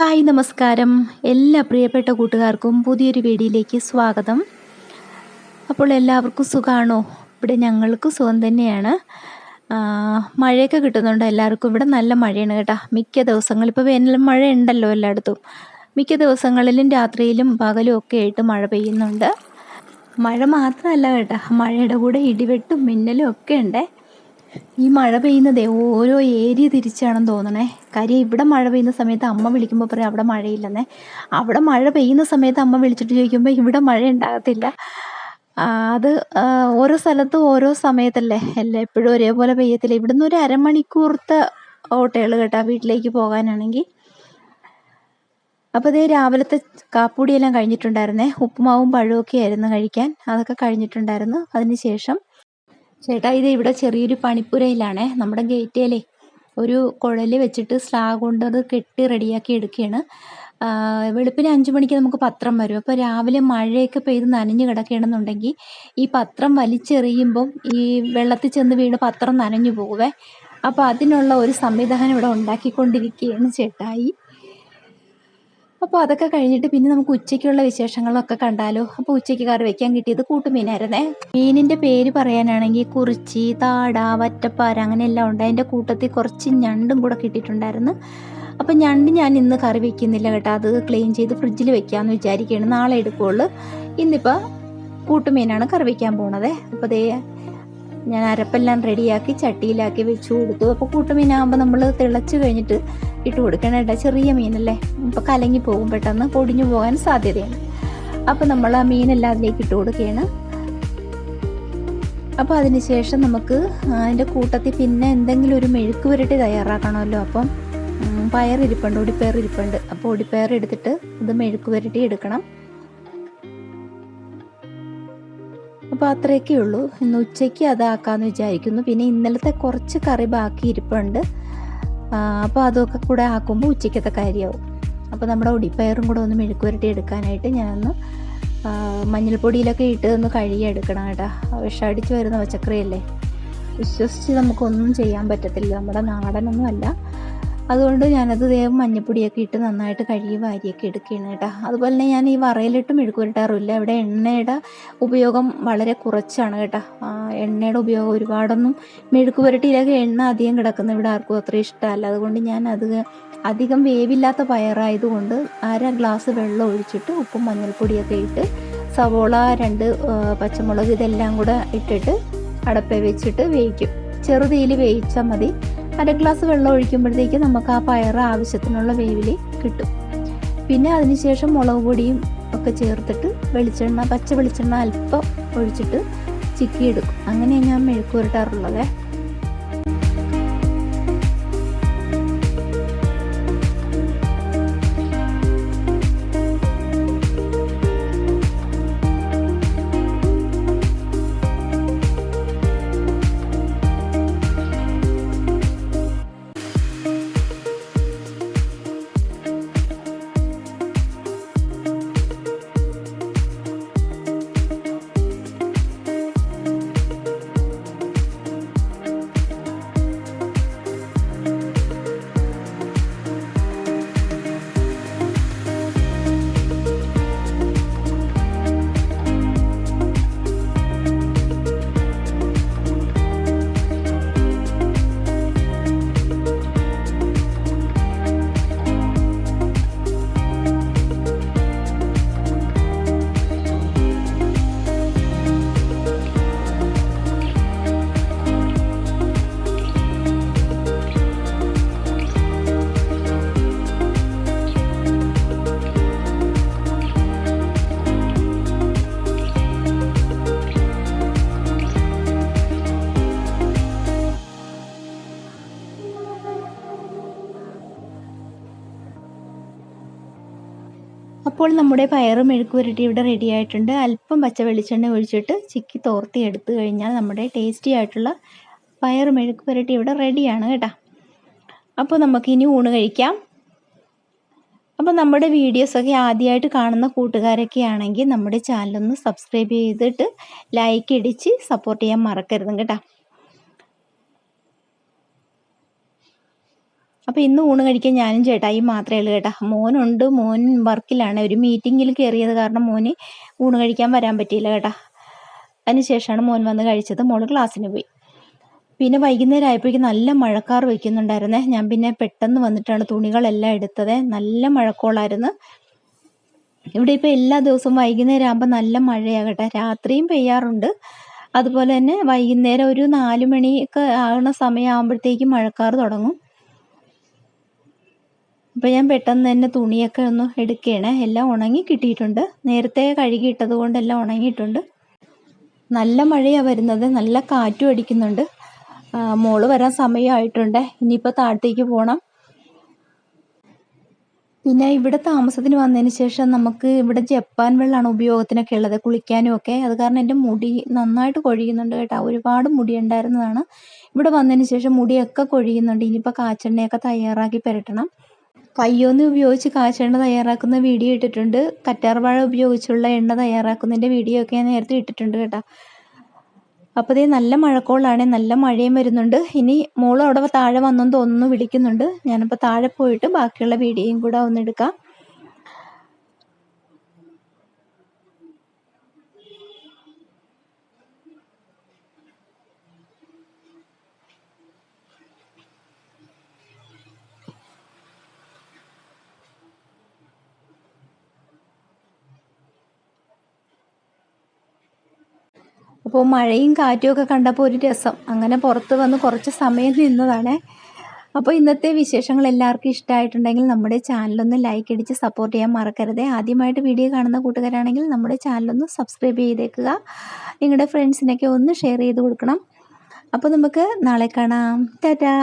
Hi നമസ്കാരം. എല്ലാ പ്രിയപ്പെട്ട കൂട്ടുകാർക്കും പുതിയൊരു വീഡിയോയിലേക്ക് സ്വാഗതം. അപ്പോൾ എല്ലാവർക്കും സുഖമാണോ ഇവിടെ ഞങ്ങൾക്ക് സുഖം തന്നെയാണ്. മഴയൊക്കെ കിട്ടുന്നുണ്ട് എല്ലാവർക്കും. ഇവിടെ നല്ല മഴയാണ് കേട്ടോ. മിക്ക ദിവസങ്ങളിൽ ഇപ്പോൾ വേനൽ മഴ ഉണ്ടല്ലോ എല്ലായിടത്തും. മിക്ക ദിവസങ്ങളിലും രാത്രിയിലും പകലും ഒക്കെ ആയിട്ട് മഴ പെയ്യുന്നുണ്ട്. മഴ മാത്രമല്ല കേട്ടോ. മഴയുടെ കൂടെ ഇടിവെട്ടും മിന്നലും ഒക്കെ ഉണ്ടേ. ഈ മഴ പെയ്യുന്നതേ ഓരോ ഏരിയ തിരിച്ചാണെന്ന് തോന്നണേ. കാര്യം ഇവിടെ മഴ പെയ്യുന്ന സമയത്ത് അമ്മ വിളിക്കുമ്പോൾ പറയും അവിടെ മഴയില്ലെന്നേ. അവിടെ മഴ പെയ്യുന്ന സമയത്ത് അമ്മ വിളിച്ചിട്ട് ചോദിക്കുമ്പോൾ ഇവിടെ മഴ ഉണ്ടാകത്തില്ല. അത് ഓരോ സ്ഥലത്തും ഓരോ സമയത്തല്ലേ. അല്ലേ എപ്പോഴും ഒരേപോലെ പെയ്യത്തില്ല. ഇവിടുന്ന് ഒരു അരമണിക്കൂർത്തെ ഓട്ടയുള്ളൂ കേട്ടോ വീട്ടിലേക്ക് പോകാനാണെങ്കിൽ അപ്പോൾ ഇതേ രാവിലത്തെ കാപ്പുടിയെല്ലാം കഴിഞ്ഞിട്ടുണ്ടായിരുന്നേ. ഉപ്പുമാവും പഴമൊക്കെ ആയിരുന്നു കഴിക്കാൻ. അതൊക്കെ കഴിഞ്ഞിട്ടുണ്ടായിരുന്നു. അതിന് ശേഷം ചേട്ടാ ഇത് ഇവിടെ ചെറിയൊരു പണിപ്പുരയിലാണേ. നമ്മുടെ ഗേറ്റേലേ ഒരു കുഴൽ വെച്ചിട്ട് സ്ലാ കൊണ്ട് അത് കെട്ടി റെഡിയാക്കി എടുക്കുകയാണ് വെളുപ്പിന് അഞ്ച് മണിക്ക് നമുക്ക് പത്രം വരും. അപ്പോൾ രാവിലെ മഴയൊക്കെ പെയ്ത് നനഞ്ഞു കിടക്കുകയാണെന്നുണ്ടെങ്കിൽ ഈ പത്രം വലിച്ചെറിയുമ്പം ഈ വെള്ളത്തിൽ ചെന്ന് വീണ് പത്രം നനഞ്ഞു പോവേ. അപ്പോൾ അതിനുള്ള ഒരു സംവിധാനം ഇവിടെ ഉണ്ടാക്കിക്കൊണ്ടിരിക്കുകയാണ് ചേട്ടായി അപ്പോൾ അതൊക്കെ കഴിഞ്ഞിട്ട് പിന്നെ നമുക്ക് ഉച്ചയ്ക്കുള്ള വിശേഷങ്ങളൊക്കെ കണ്ടാലോ? അപ്പോൾ ഉച്ചയ്ക്ക് കറി വയ്ക്കാൻ കിട്ടിയത് കൂട്ടുമീനായിരുന്നേ. മീനിന്റെ പേര് പറയാനാണെങ്കിൽ കുറിച്ചി താട വറ്റപ്പാര അങ്ങനെ എല്ലാം ഉണ്ട്. അതിന്റെ കൂട്ടത്തിൽ കുറച്ച് ഞണ്ടും കൂടെ കിട്ടിയിട്ടുണ്ടായിരുന്നു. അപ്പം ഞണ്ട് ഞാൻ ഇന്ന് കറി വെക്കുന്നില്ല കേട്ടോ. അത് ക്ലീൻ ചെയ്ത് ഫ്രിഡ്ജിൽ വെക്കാമെന്ന് വിചാരിക്കുകയാണ് നാളെ എടുക്കുകയുള്ളൂ ഇന്നിപ്പോൾ കൂട്ടുമീനാണ് കറി വയ്ക്കാൻ പോണത്. അപ്പോൾ ദേ ഞാൻ അരപ്പെല്ലാം റെഡിയാക്കി ചട്ടിയിലാക്കി വെച്ചു കൊടുത്തു. അപ്പോൾ കൂട്ടുമീനാകുമ്പോൾ നമ്മൾ തിളച്ച് കഴിഞ്ഞിട്ട് ഇട്ട് കൊടുക്കണം കേട്ടോ. ചെറിയ മീനല്ലേ? ഇപ്പോൾ കലങ്ങി പോകും. പെട്ടെന്ന് പൊടിഞ്ഞു പോകാൻ സാധ്യതയാണ്. അപ്പോൾ നമ്മൾ ആ മീനെല്ലാം അതിലേക്ക് ഇട്ട് കൊടുക്കുകയാണ്. അപ്പോൾ അതിന് ശേഷം നമുക്ക് അതിന്റെ കൂട്ടത്തിൽ പിന്നെ എന്തെങ്കിലും ഒരു മെഴുക്ക് പുരട്ടി തയ്യാറാക്കണമല്ലോ. അപ്പം പയറിരിപ്പുണ്ട് ഒടിപ്പയർ ഇരിപ്പുണ്ട് അപ്പോൾ ഒടിപ്പയർ എടുത്തിട്ട് അത് മെഴുക്ക് പുരട്ടി എടുക്കണം. അപ്പോൾ അത്രയൊക്കെ ഉള്ളൂ. ഇന്ന് ഉച്ചയ്ക്ക് അതാക്കാമെന്ന് വിചാരിക്കുന്നു. പിന്നെ ഇന്നലത്തെ കുറച്ച് കറി ബാക്കി ഇരിപ്പുണ്ട്. അപ്പോൾ അതൊക്കെ കൂടെ ആക്കുമ്പോൾ ഉച്ചയ്ക്കത്തെ കാര്യമാവും അപ്പോൾ നമ്മുടെ ഒടിപ്പയറും കൂടെ ഒന്ന് മെഴുക്ക് പുരട്ടി എടുക്കാനായിട്ട് ഞാനൊന്ന് മഞ്ഞൾപ്പൊടിയിലൊക്കെ ഇട്ട് ഒന്ന് കഴുകി എടുക്കണം കേട്ടോ. വിഷാടിച്ച് വരുന്ന പച്ചക്കറിയല്ലേ? വിശ്വസിച്ച് നമുക്കൊന്നും ചെയ്യാൻ പറ്റത്തില്ല. നമ്മുടെ നാടനൊന്നും അല്ല. അതുകൊണ്ട് ഞാനത് ദേവം മഞ്ഞപ്പൊടിയൊക്കെ ഇട്ട് നന്നായിട്ട് കഴുകി വാരിയൊക്കെ എടുക്കുകയാണ് കേട്ടോ. അതുപോലെ തന്നെ ഞാൻ ഈ വറയിലിട്ടും മെഴുക്ക് പുരട്ടാറില്ല ഇവിടെ എണ്ണയുടെ ഉപയോഗം വളരെ കുറച്ചാണ് കേട്ടോ. എണ്ണയുടെ ഉപയോഗം ഒരുപാടൊന്നും മെഴുക്ക് പുരട്ടിയിലൊക്കെ എണ്ണ അധികം കിടക്കുന്ന ഇവിടെ ആർക്കും അത്ര ഇഷ്ടമല്ല. അതുകൊണ്ട് ഞാൻ അത് അധികം വേവില്ലാത്ത പയറായതുകൊണ്ട് അര ഗ്ലാസ് വെള്ളം ഒഴിച്ചിട്ട് ഉപ്പും മഞ്ഞൾപ്പൊടിയൊക്കെ ഇട്ട് സവോള രണ്ട് പച്ചമുളക് ഇതെല്ലാം കൂടെ ഇട്ടിട്ട് അടപ്പേ വെച്ചിട്ട് വേവിക്കും. ചെറുതീയിൽ വേവിച്ചാൽ മതി. അര ഗ്ലാസ് വെള്ളം ഒഴിക്കുമ്പോഴത്തേക്ക് നമുക്ക് ആ പയർ ആവശ്യത്തിനുള്ള വേവിൽ കിട്ടും. പിന്നെ അതിനുശേഷം മുളക് പൊടിയും ഒക്കെ ചേർത്തിട്ട് വെളിച്ചെണ്ണ പച്ച വെളിച്ചെണ്ണ അല്പം ഒഴിച്ചിട്ട് ചിക്കിയെടുക്കും. അങ്ങനെയാണ് ഞാൻ മെഴുക്ക് പുരട്ടാറുള്ളത് അപ്പോൾ നമ്മുടെ പയറും മെഴുക്കുപുരട്ടി ഇവിടെ റെഡി ആയിട്ടുണ്ട്. അല്പം പച്ച വെളിച്ചെണ്ണ ഒഴിച്ചിട്ട് ചിക്കി തോർത്തി എടുത്തു കഴിഞ്ഞാൽ നമ്മുടെ ടേസ്റ്റി ആയിട്ടുള്ള പയർ മെഴുക്കുപുരട്ടി ഇവിടെ റെഡിയാണ് കേട്ടോ. അപ്പോൾ നമുക്ക് ഇനി ഊണ് കഴിക്കാം. അപ്പോൾ നമ്മുടെ വീഡിയോസൊക്കെ ആദ്യമായിട്ട് കാണുന്ന കൂട്ടുകാരൊക്കെ ആണെങ്കിൽ നമ്മുടെ ചാനലൊന്ന് സബ്സ്ക്രൈബ് ചെയ്തിട്ട് ലൈക്ക് ഇടിച്ച് സപ്പോർട്ട് ചെയ്യാൻ മറക്കരുത് കേട്ടോ. അപ്പോൾ ഇന്ന് ഊണ് കഴിക്കാൻ ഞാനും ചേട്ടായി മാത്രമേ ഉള്ളൂ കേട്ടോ. മോനുണ്ട്. മോൻ വർക്കിലാണ്. ഒരു മീറ്റിങ്ങിൽ കയറിയത് കാരണം മോന് ഊണ് കഴിക്കാൻ വരാൻ പറ്റിയില്ല കേട്ടോ. അതിനുശേഷമാണ് മോൻ വന്ന് കഴിച്ചത്. മോൾ ക്ലാസ്സിന് പോയി. പിന്നെ വൈകുന്നേരം ആയപ്പോഴേക്കും നല്ല മഴക്കാർ വയ്ക്കുന്നുണ്ടായിരുന്നേ ഞാൻ പിന്നെ പെട്ടെന്ന് വന്നിട്ടാണ് തുണികളെല്ലാം എടുത്തത്. നല്ല മഴക്കോളായിരുന്നു. ഇവിടെ ഇപ്പോൾ എല്ലാ ദിവസവും വൈകുന്നേരം ആകുമ്പോൾ നല്ല മഴയാകട്ടെ രാത്രിയും പെയ്യാറുണ്ട്. അതുപോലെ തന്നെ വൈകുന്നേരം ഒരു നാല് മണിയൊക്കെ ആകുന്ന സമയമാകുമ്പോഴത്തേക്കും മഴക്കാർ തുടങ്ങും. അപ്പോൾ ഞാൻ പെട്ടെന്ന് തന്നെ തുണിയൊക്കെ ഒന്ന് എടുക്കുകയാണ് എല്ലാം ഉണങ്ങി കിട്ടിയിട്ടുണ്ട്. നേരത്തെ കഴുകിയിട്ടത് കൊണ്ട് എല്ലാം ഉണങ്ങിയിട്ടുണ്ട്. നല്ല മഴയാണ് വരുന്നത്. നല്ല കാറ്റും അടിക്കുന്നുണ്ട്. മോൾ വരാൻ സമയമായിട്ടുണ്ട്. ഇനിയിപ്പോൾ താഴത്തേക്ക് പോകണം പിന്നെ ഇവിടെ താമസത്തിന് വന്നതിന് ശേഷം നമുക്ക് ഇവിടെ ജപ്പാൻ വെള്ളമാണ് ഉപയോഗത്തിനൊക്കെ ഉള്ളത്. കുളിക്കാനും ഒക്കെ. അത് കാരണം എന്റെ മുടി നന്നായിട്ട് കൊഴിയുന്നുണ്ട് കേട്ടോ. ഒരുപാട് മുടി ഉണ്ടായിരുന്നതാണ്. ഇവിടെ വന്നതിന് ശേഷം മുടിയൊക്കെ കൊഴിയുന്നുണ്ട്. ഇനിയിപ്പോൾ കാച്ചെണ്ണയൊക്കെ തയ്യാറാക്കി പുരട്ടണം. കയ്യൊന്ന് ഉപയോഗിച്ച് കാച്ചെണ്ണ തയ്യാറാക്കുന്ന വീഡിയോ ഇട്ടിട്ടുണ്ട്. കറ്റാർവാഴ ഉപയോഗിച്ചുള്ള എണ്ണ തയ്യാറാക്കുന്നതിന്റെ വീഡിയോ ഒക്കെ ഞാൻ നേരത്തെ ഇട്ടിട്ടുണ്ട് കേട്ടോ. അപ്പോൾ ഇതേ നല്ല മഴക്കോളാണ്. നല്ല മഴയും വരുന്നുണ്ട്. ഇനി മോൾ അവിടെ താഴെ വന്നെന്ന് തോന്നുന്നു വിളിക്കുന്നുണ്ട്. ഞാനപ്പോൾ താഴെ പോയിട്ട് ബാക്കിയുള്ള വീഡിയോയും കൂടെ ഒന്ന് എടുക്കാം. അപ്പോൾ മഴയും കാറ്റും ഒക്കെ കണ്ടപ്പോൾ ഒരു രസം. അങ്ങനെ പുറത്ത് വന്ന് കുറച്ച് സമയം നിന്നതാണ്. അപ്പോൾ ഇന്നത്തെ വിശേഷങ്ങൾ എല്ലാവർക്കും ഇഷ്ടമായിട്ടുണ്ടെങ്കിൽ നമ്മുടെ ചാനലൊന്ന് ലൈക്ക് അടിച്ച് സപ്പോർട്ട് ചെയ്യാൻ മറക്കരുത്. ആദ്യമായിട്ട് വീഡിയോ കാണുന്ന കൂട്ടുകാരാണെങ്കിൽ നമ്മുടെ ചാനലൊന്ന് സബ്സ്ക്രൈബ് ചെയ്തേക്കുക. നിങ്ങളുടെ ഫ്രണ്ട്സിനൊക്കെ ഒന്ന് ഷെയർ ചെയ്ത് കൊടുക്കണം. അപ്പോൾ നമുക്ക് നാളെ കാണാം. ടാറ്റാ!